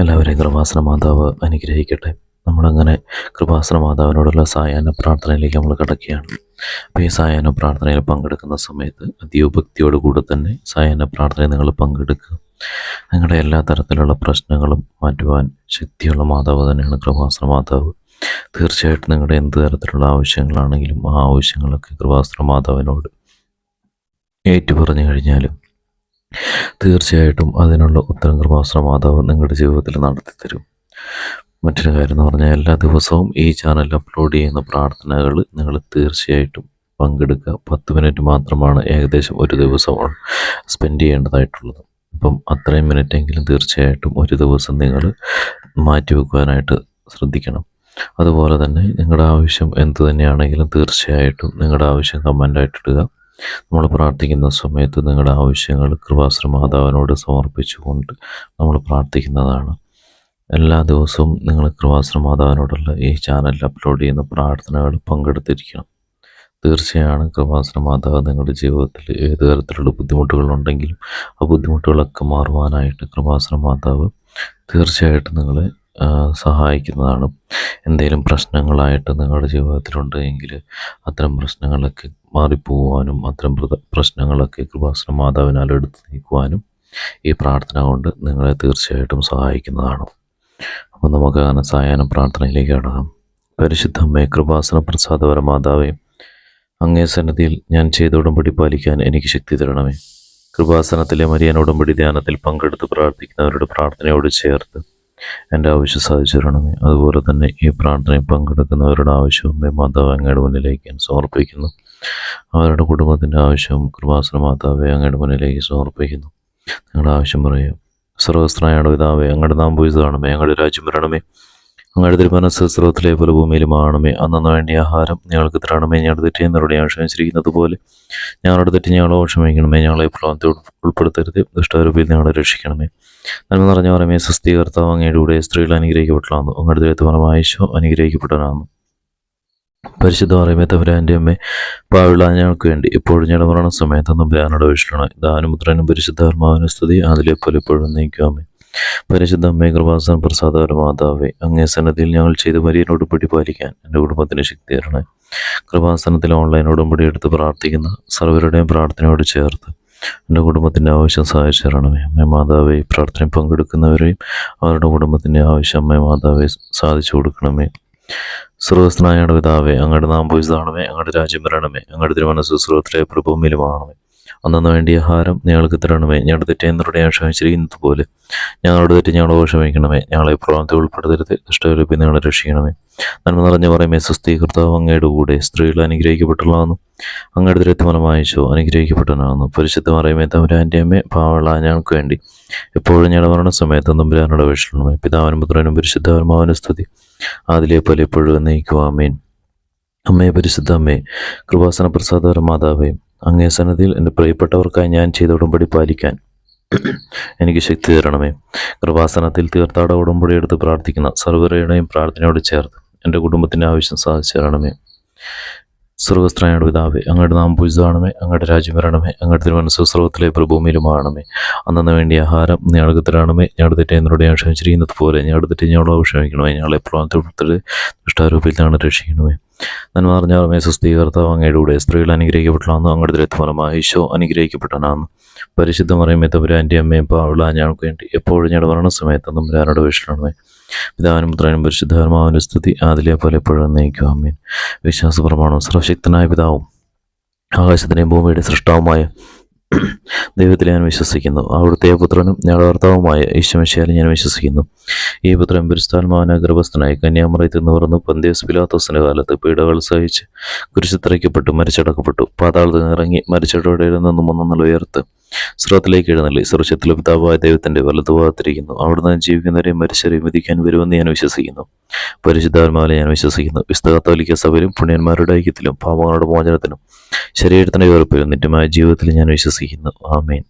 എല്ലാവരെയും കൃപാസന മാതാവ് അനുഗ്രഹിക്കട്ടെ. നമ്മളങ്ങനെ കൃപാസന മാതാവിനോടുള്ള സായാഹ്ന പ്രാർത്ഥനയിലേക്ക് നമ്മൾ കിടക്കുകയാണ്. അപ്പോൾ ഈ സായാഹ്ന പ്രാർത്ഥനയിൽ പങ്കെടുക്കുന്ന സമയത്ത് അതീവഭക്തിയോടുകൂടെ തന്നെ സായാഹ്ന പ്രാർത്ഥനയിൽ നിങ്ങൾ പങ്കെടുക്കുക. നിങ്ങളുടെ എല്ലാ തരത്തിലുള്ള പ്രശ്നങ്ങളും മാറ്റുവാൻ ശക്തിയുള്ള മാതാവ് തന്നെയാണ് കൃപാസന മാതാവ്. തീർച്ചയായിട്ടും നിങ്ങളുടെ എന്ത് തരത്തിലുള്ള ആവശ്യങ്ങളാണെങ്കിലും ആ ആവശ്യങ്ങളൊക്കെ കൃപാസന മാതാവിനോട് ഏറ്റു പറഞ്ഞു കഴിഞ്ഞാലും തീർച്ചയായിട്ടും അതിനുള്ള ഉത്തരം കൃപാസന മാതാവ് നിങ്ങളുടെ ജീവിതത്തിൽ നടത്തി തരും മറ്റൊരു കാര്യം എന്ന് പറഞ്ഞാൽ എല്ലാ ദിവസവും ഈ ചാനൽ അപ്ലോഡ് ചെയ്യുന്ന പ്രാർത്ഥനകൾ നിങ്ങൾ തീർച്ചയായിട്ടും പങ്കെടുക്കുക. പത്ത് മിനിറ്റ് മാത്രമാണ് ഏകദേശം ഒരു ദിവസം സ്പെൻഡ് ചെയ്യേണ്ടതായിട്ടുള്ളത്. അപ്പം അത്രയും മിനിറ്റെങ്കിലും തീർച്ചയായിട്ടും ഒരു ദിവസം നിങ്ങൾ മാറ്റി വെക്കുവാനായിട്ട് ശ്രദ്ധിക്കണം. അതുപോലെ തന്നെ നിങ്ങളുടെ ആവശ്യം എന്ത് തന്നെയാണെങ്കിലും തീർച്ചയായിട്ടും നിങ്ങളുടെ ആവശ്യം കമന്റായിട്ട് ഇടുക. നമ്മൾ പ്രാർത്ഥിക്കുന്ന സമയത്ത് നിങ്ങളുടെ ആവശ്യങ്ങൾ കൃപാശ്ര മാതാവിനോട് സമർപ്പിച്ചുകൊണ്ട് നമ്മൾ പ്രാർത്ഥിക്കുന്നതാണ്. എല്ലാ ദിവസവും നിങ്ങൾ കൃപാശ്ര മാതാവിനോടുള്ള ഈ ചാനലിൽ അപ്ലോഡ് ചെയ്യുന്ന പ്രാർത്ഥനകൾ പങ്കെടുത്തിരിക്കണം. തീർച്ചയാണ് കൃപാശ്ര മാതാവ് നിങ്ങളുടെ ജീവിതത്തിൽ ഏത് തരത്തിലുള്ള ബുദ്ധിമുട്ടുകളുണ്ടെങ്കിലും ആ ബുദ്ധിമുട്ടുകളൊക്കെ മാറുവാനായിട്ട് കൃപാശ്ര മാതാവ് തീർച്ചയായിട്ടും നിങ്ങളെ സഹായിക്കുന്നതാണ്. എന്തെങ്കിലും പ്രശ്നങ്ങളായിട്ട് നിങ്ങളുടെ ജീവിതത്തിലുണ്ട് എങ്കിൽ അത്തരം പ്രശ്നങ്ങളൊക്കെ മാറിപ്പോവാനും അത്തരം പ്രശ്നങ്ങളൊക്കെ കൃപാസന മാതാവിനാൽ എടുത്ത് നീക്കുവാനും ഈ പ്രാർത്ഥന കൊണ്ട് നിങ്ങളെ തീർച്ചയായിട്ടും സഹായിക്കുന്നതാണ്. അപ്പം നമുക്ക് അങ്ങനെ സായാഹ്ന പ്രാർത്ഥനയിലേക്ക് കടക്കാം. പരിശുദ്ധ അമ്മേ കൃപാസന പ്രസാദപര മാതാവേ അങ്ങേ സന്നിധിയിൽ ഞാൻ ചെയ്ത ഉടമ്പടി പാലിക്കാൻ എനിക്ക് ശക്തി തരണമേ. കൃപാസനത്തിലെ മരിയൻ ഉടമ്പടി ധ്യാനത്തിൽ പങ്കെടുത്ത് പ്രാർത്ഥിക്കുന്നവരുടെ പ്രാർത്ഥനയോട് ചേർത്ത് എന്റെ ആവശ്യം സാധിച്ചു തരണമേ അതുപോലെ തന്നെ ഈ പ്രാർത്ഥനയിൽ പങ്കെടുക്കുന്നവരുടെ ആവശ്യവും മാതാവ് അങ്ങയുടെ മുന്നിലേക്ക് ഞാൻ സമർപ്പിക്കുന്നു. അവരുടെ കുടുംബത്തിന്റെ ആവശ്യവും കൃപാസന മാതാവെ അങ്ങയുടെ മുന്നിലേക്ക് സമർപ്പിക്കുന്നു. നിങ്ങളുടെ ആവശ്യം പറയും സർവസ്ത്രനായ പിതാവേ അങ്ങയുടെ നാം പോയി കാണമേ അങ്ങയുടെ രാജ്യം വരണമേ. അങ്ങയുടെ തിരുമനസ് സ്രോത്തിലെ പോലെ ഭൂമിയിലുമാണമേ അന്നു വേണ്ടിയ ആഹാരം ഞങ്ങൾക്ക് തരണമേ. ഞങ്ങളുടെ തെറ്റി എന്നോട് ഞാൻ ക്ഷമിച്ചിരിക്കുന്നത് പോലെ ഞങ്ങളുടെ തെറ്റി ഞങ്ങളോ ക്ഷമിക്കണമേ. ഞങ്ങളെ പ്രളയത്തെ ഉൾപ്പെടുത്തരുത്. ദുഷ്ടാരൂപിയിൽ ഞങ്ങളെ രക്ഷിക്കണമേ. നന്മ നിറഞ്ഞ പറമേ സ്വസ്ഥീകർത്താവ് അങ്ങയുടെ സ്ത്രീകൾ അനുഗ്രഹിക്കപ്പെട്ടതാണ് അങ്ങയുടെ വായിച്ചോ അനുഗ്രഹിക്കപ്പെട്ടവരാണ് പരിശുദ്ധ പറയുമേ തമ്പുരാന്റെ അമ്മേ പാവിള ഞങ്ങൾക്ക് വേണ്ടി ഇപ്പോഴും ഞങ്ങളുടെ മരണ സമയത്ത് നമ്പുരാനോട് വീട്ടിലാണ് ദാനുപുത്രനും പരിശുദ്ധാത്മാവിനും സ്തുതി. അതിലെ ഇപ്പോഴും എപ്പോഴും നീക്കുവാമേ പരിശുദ്ധ അമ്മേ കൃപാസന പ്രസാദകര മാതാവേ അങ്ങേ സന്നദ്ധിയിൽ ഞങ്ങൾ ചെയ്ത് മരിയനോട് പിടി പാലിക്കാൻ എന്റെ കുടുംബത്തിന് ശക്തി തരണേ കൃപാസനത്തിൽ ഓൺലൈൻ ഉടമ്പടി എടുത്ത് പ്രാർത്ഥിക്കുന്ന സർവരുടെയും പ്രാർത്ഥനയോട് ചേർത്ത് എന്റെ കുടുംബത്തിന്റെ ആവശ്യം സഹായിച്ചു തരണമേ അമ്മേ മാതാവേ പ്രാർത്ഥനയിൽ പങ്കെടുക്കുന്നവരെയും അവരുടെ കുടുംബത്തിന്റെ ആവശ്യം അമ്മേ മാതാവേ സാധിച്ചു കൊടുക്കണമേ. സർവസ്നായുടെ പിതാവേ അങ്ങയുടെ നാം പൂജിതാണമേ അങ്ങയുടെ രാജ്യം വരണമേ അങ്ങയുടെ തിരുമനസ് സ്രോത്തിലെ പ്രഭൂമിയിലുമാണമേ അന്നു വേണ്ടിയ ആഹാരം ഞങ്ങൾക്ക് തരണമേ. ഞങ്ങളുടെ തെറ്റേന്നരുടെ ഞാൻ ക്ഷമിച്ചിരിക്കുന്നത് പോലെ ഞങ്ങളുടെ തെറ്റ് ഞങ്ങളോട് ക്ഷമിക്കണമേ. ഞങ്ങളെ പ്രവണത്തെ ഉൾപ്പെടുത്തരുത്. ഇഷ്ടരൂപി ഞങ്ങളെ രക്ഷിക്കണമേ. നന്മ നിറഞ്ഞ പറയുമേ സ്വസ്തി കർത്താവ് അങ്ങയുടെ കൂടെ സ്ത്രീകൾ അനുഗ്രഹിക്കപ്പെട്ടുള്ളതെന്നും അങ്ങയുടെ തിരുത്തമനമായിച്ചോ അനുഗ്രഹിക്കപ്പെട്ടവനാണെന്നു പരിശുദ്ധ പറയുമേ തമ്പുരാന്റെ അമ്മ പാവള ഞങ്ങൾക്ക് വേണ്ടി എപ്പോഴും ഞങ്ങളുടെ മരണ സമയത്ത് തമ്പുരാനോട് അപേക്ഷിക്കണമേ. പിതാവിനും പുത്രനും പരിശുദ്ധാത്മാവിനും സ്തുതി. അതിലെ പോലെ എപ്പോഴും നയിക്കുവാമേൻ അമ്മയെ പരിശുദ്ധ അമ്മേ കൃപാസന പ്രസാദകര മാതാവേ അങ്ങേ സന്നദ്ധിയിൽ എന്റെ പ്രിയപ്പെട്ടവർക്കായി ഞാൻ ചെയ്ത ഉടമ്പടി പാലിക്കാൻ എനിക്ക് ശക്തി തരണമേ. കൃപാസനത്തിൽ തീർത്ഥാട ഉടമ്പടി എടുത്ത് പ്രാർത്ഥിക്കുന്ന സർവരുടെയും പ്രാർത്ഥനയോട് ചേർത്ത് എന്റെ കുടുംബത്തിന്റെ ആവശ്യം സാധിച്ചു തരണമേ. സർവസ്ത്രയുടെ പിതാവേ അങ്ങയുടെ നാം പൂജിതാണമേ അങ്ങയുടെ രാജ്യം വരണമേ അങ്ങയുടെ തിരുമനസ് സർവത്തിലെ പ്രഭൂമിയിലുമാണമേ അന്നു വേണ്ടി ആഹാരം ഞങ്ങൾക്ക് തരണമേ. ഞങ്ങളുടെ തെറ്റ് എന്നോട് ഞാൻ ക്ഷമിച്ചിരിക്കുന്നത് പോലെ ഞങ്ങളുടെ തെറ്റ് ഞങ്ങളോട് ക്ഷമിക്കണമേ. ഞങ്ങളെ പ്രവർത്തനത്തിൽ ദുഷ്ടാരൂപത്തിൽ നിന്നാണ് രക്ഷിക്കണമേ. നന്മ അറിഞ്ഞാറമേ സുസ്ഥീകർത്താവ് അങ്ങയുടെ കൂടെ സ്ത്രീകൾ അനുഗ്രഹിക്കപ്പെട്ടതാണെന്ന് അങ്ങയുടെ രത്ഫലമായ ഈശോ അനുഗ്രഹിക്കപ്പെട്ടനാന്ന് പരിശുദ്ധ പറയുമേ തമ്പുരാന്റെ അമ്മയും പാവള ഞങ്ങൾക്ക് വേണ്ടി എപ്പോഴും ഞങ്ങളുടെ മരണസമയത്ത് തമ്പുരാനോട് വീക്ഷണമേ പിതാവിനും പുത്രനും പരിശുദ്ധാത്മാവിന്റെ സ്തുതി ആദിലെ പോലെ എപ്പോഴും നയിക്കും അമ്മീൻ വിശ്വാസ പ്രമാണം സർവശക്തനായ പിതാവും ആകാശത്തിന്റെയും ഭൂമിയുടെ സൃഷ്ടാവുമായ ദൈവത്തിൽ ഞാൻ വിശ്വസിക്കുന്നു. അവിടുത്തെ പുത്രനും ഞങ്ങളുടെ ഈശ്വമിശാലും ഞാൻ വിശ്വസിക്കുന്നു. ഈ പുത്രൻ പരിസ്ഥാത്മാവന ഗർഭസ്ഥനായി കന്യാമറയത്തിൽ നിന്ന് പറന്ന് പന്തിയസ് പിലാത്തോസിന്റെ കാലത്ത് പീഡകൾ സഹിച്ച് കുരിശിത്രയ്ക്കപ്പെട്ടു മരിച്ചടക്കപ്പെട്ടു. പാതാളത്തിൽ ഇറങ്ങി മരിച്ചവരുടെ നിന്നും ഒന്നെന്നുള്ള ഉയർത്ത് സ്രോത്തിലേക്ക് എഴുന്നള്ളി. സുരക്ഷത്തിലെ പിതാവായ ദൈവത്തിന്റെ വലതുഭാഗത്തിരിക്കുന്നു. അവിടുന്ന് ജീവിക്കുന്നവരെയും മരിച്ചവരെയും വിധിക്കാൻ വരുമെന്ന് ഞാൻ വിശ്വസിക്കുന്നു. പരിശുദ്ധാത്മാവിനെ ഞാൻ വിശ്വസിക്കുന്നു. വിസ്തകത്തോലിക്ക കത്തോലിക്ക സഭയിലും പുണ്യന്മാരുടെ ഐക്യത്തിലും പാപങ്ങളുടെ മോചനത്തിനും ശരീരത്തിന്റെ ഉറപ്പിലും നിത്യമായ ജീവിതത്തിൽ ഞാൻ വിശ്വസിക്കുന്നു. ആമേൻ.